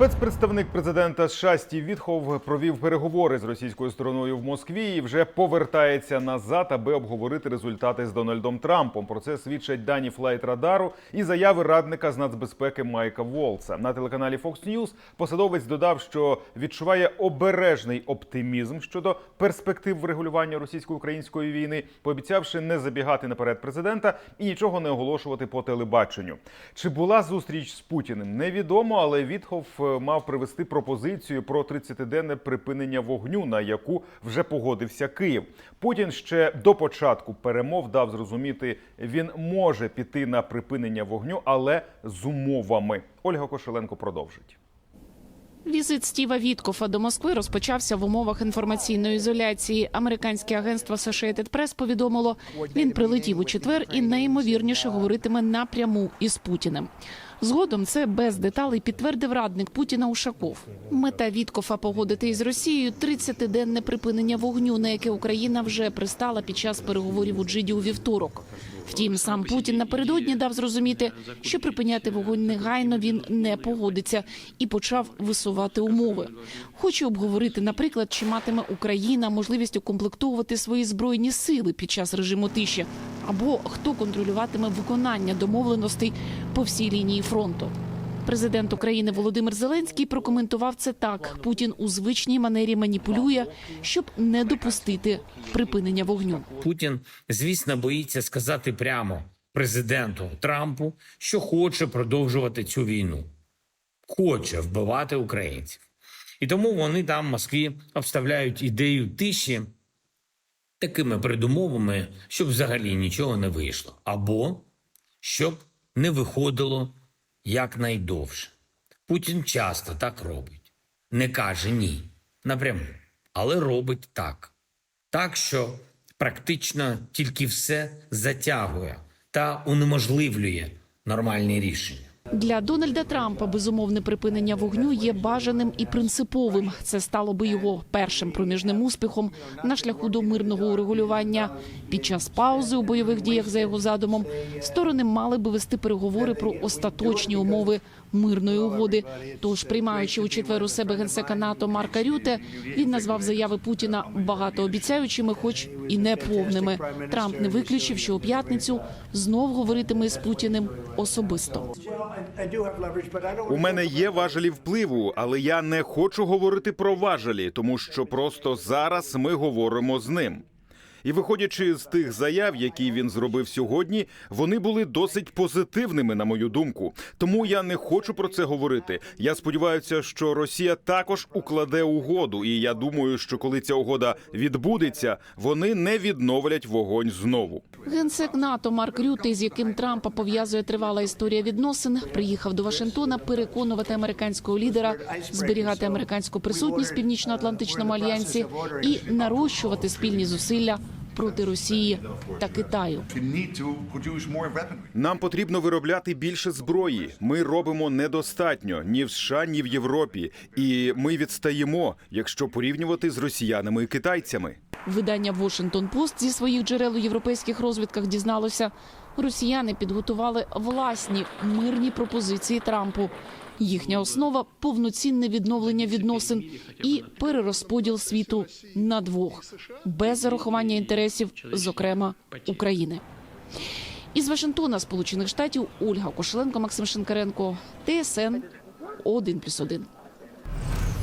Спецпредставник президента США Стів Вітхов провів переговори з російською стороною в Москві і вже повертається назад, аби обговорити результати з Дональдом Трампом. Про це свідчать дані флайт-радару і заяви радника з нацбезпеки Майка Волца. На телеканалі Fox News посадовець додав, що відчуває обережний оптимізм щодо перспектив врегулювання російсько-української війни, пообіцявши не забігати наперед президента і нічого не оголошувати по телебаченню. Чи була зустріч з Путіним? Невідомо, але Вітхов е, мав привести пропозицію про 30-денне припинення вогню, на яку вже погодився Київ. Путін ще до початку перемов дав зрозуміти, він може піти на припинення вогню, але з умовами. Ольга Кошеленко продовжить. Візит Стіва Віткофа до Москви розпочався в умовах інформаційної ізоляції. Американське агентство Associated Press повідомило, він прилетів у четвер і найімовірніше говоритиме напряму із Путіним. Згодом це без деталей підтвердив радник Путіна Ушаков. Мета Віткофа погодити із Росією 30-денне припинення вогню, на яке Україна вже пристала під час переговорів у Джиді у вівторок. Втім, сам Путін напередодні дав зрозуміти, що припиняти вогонь негайно він не погодиться і почав висувати умови. Хоче обговорити, наприклад, чи матиме Україна можливість укомплектовувати свої збройні сили під час режиму тиші, або хто контролюватиме виконання домовленостей по всій лінії фронту. Президент України Володимир Зеленський прокоментував це так: Путін у звичній манері маніпулює, щоб не допустити припинення вогню. Путін, звісно, боїться сказати прямо президенту Трампу, що хоче продовжувати цю війну, хоче вбивати українців. І тому вони там в Москві обставляють ідею тиші такими передумовами, щоб взагалі нічого не вийшло, або щоб не виходило якнайдовше. Путін часто так робить, не каже ні напряму, але робить так так, що практично тільки все затягує та унеможливлює нормальні рішення. Для Дональда Трампа безумовне припинення вогню є бажаним і принциповим. Це стало би його першим проміжним успіхом на шляху до мирного урегулювання. Під час паузи у бойових діях за його задумом сторони мали би вести переговори про остаточні умови мирної угоди. Тож, приймаючи у четвер у себе генсека НАТО Марка Рюте, він назвав заяви Путіна багатообіцяючими, хоч і неповними. Трамп не виключив, що у п'ятницю знов говоритиме з Путіним особисто. У мене є важелі впливу, але я не хочу говорити про важелі, тому що просто зараз ми говоримо з ним. І виходячи з тих заяв, які він зробив сьогодні, вони були досить позитивними, на мою думку. Тому я не хочу про це говорити. Я сподіваюся, що Росія також укладе угоду, і я думаю, що коли ця угода відбудеться, вони не відновлять вогонь знову. Генсек НАТО Марк Рюте, з яким Трампа пов'язує тривала історія відносин, приїхав до Вашингтона переконувати американського лідера зберігати американську присутність в північно-атлантичному альянсі і нарощувати спільні зусилля проти Росії та Китаю. Нам потрібно виробляти більше зброї. Ми робимо недостатньо ні в США, ні в Європі, і ми відстаємо, якщо порівнювати з росіянами і китайцями. Видання Washington Post зі своїх джерел у європейських розвідках дізналося, росіяни підготували власні мирні пропозиції Трампу. Їхня основа повноцінне відновлення відносин і перерозподіл світу на двох без зарахування інтересів, зокрема України. Із Вашингтона, Сполучених Штатів, Ольга Кошеленко, Максим Шинкаренко, ТСН 1+,1.